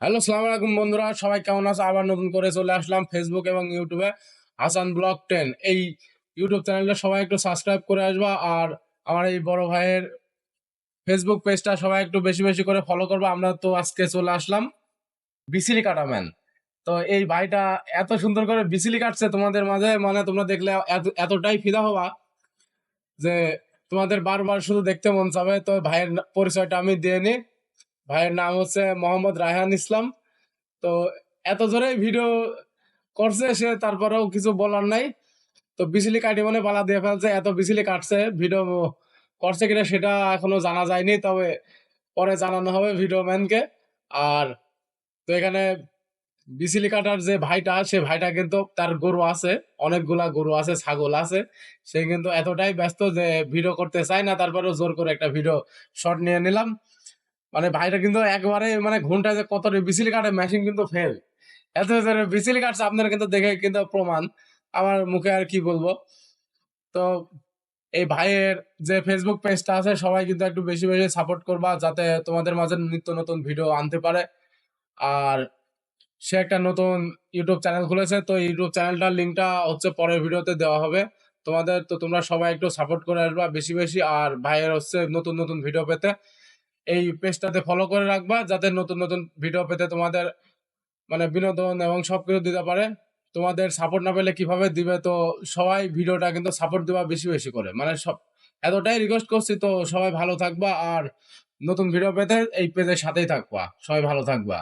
Hello সালাম আলাইকুম বন্ধুরা। সবাই কেমন আছে? আবার নতুন করে চলে আসলাম ফেসবুক এবং ইউটিউবে হাসান ব্লগ টেন এই ইউটিউব চ্যানেলটা সবাই একটু সাবস্ক্রাইব করে আসবা আর আমার এই বড় ভাইয়ের ফেসবুক পেজটা সবাই একটু বেশি বেশি করে ফলো করবে। আমরা তো আজকে চলে আসলাম বিসিলি কাটাম্যান তো এই ভাইটা এত সুন্দর করে বিসিলি কাটছে তোমাদের মাঝে। মানে তোমরা দেখলে এত- এতটাই ফিদা হবা যে তোমাদের বারবার শুধু দেখতে মন চাবে। তো ভাইয়ের পরিচয়টা আমি দিয়ে নিই। ভাইয়ের নাম হচ্ছে মোহাম্মদ রায়হান ইসলাম। তো এত জোরে ভিডিও করছে, সে তারপরেও কিছু বলার নাই। তো বিজলি কাটি মানে পালা দিয়ে ফেলছে, এত বিজলি কাটছে, ভিডিও করছে কিনা সেটা এখনও জানা যায়নি, তবে পরে জানানো হবে ভিডিও ম্যানকে। আর তো এখানে বিজলি কাটার যে ভাইটা, সে ভাইটা কিন্তু তার গরু আছে, অনেকগুলা গরু আছে, ছাগল আছে। সে কিন্তু এতটাই ব্যস্ত যে ভিডিও করতে চায় না, তারপরেও জোর করে একটা ভিডিও শট নিয়ে নিলাম। মানে ভাইটা কিন্তু একবারে মানে ঘন্টায় যে কত বিসিলি কাটে মেশিন কিন্তু ফেল এত বিসিলি কাটছে আপনারা কিন্তু দেখে কিন্তু প্রমাণ। আমার মুখে আর কি বলব? তো এই ভাইয়ের যে ফেসবুক পেজটা আছে, সবাই কিন্তু একটু বেশি বেশি সাপোর্ট করবা যাতে তোমাদের মাঝে নিত্য নতুন ভিডিও আনতে পারে। আর সে একটা নতুন ইউটিউব চ্যানেল খুলেছে, তো ইউটিউব চ্যানেলটার লিঙ্কটা হচ্ছে পরের ভিডিওতে দেওয়া হবে। তোমাদের তো তোমরা সবাই একটু সাপোর্ট করে আসবা বেশি বেশি। আর ভাইয়ের হচ্ছে নতুন নতুন ভিডিও পেতে। এই পেজটাতে ফলো করে রাখবা, যাতে নতুন নতুন ভিডিও পেতে তোমাদের মানে বিনোদন এবং সব কিছু দিতে পারে। তোমাদের সাপোর্ট না পেলে কীভাবে দিবে? তো সবাই ভিডিওটা কিন্তু সাপোর্ট দেওয়া বেশি বেশি করে। মানে সব, এতটাই রিকোয়েস্ট করছি, তো সবাই ভালো থাকবা আর নতুন ভিডিও পেতে এই পেজের সাথেই থাকবা। সবাই ভালো থাকবা।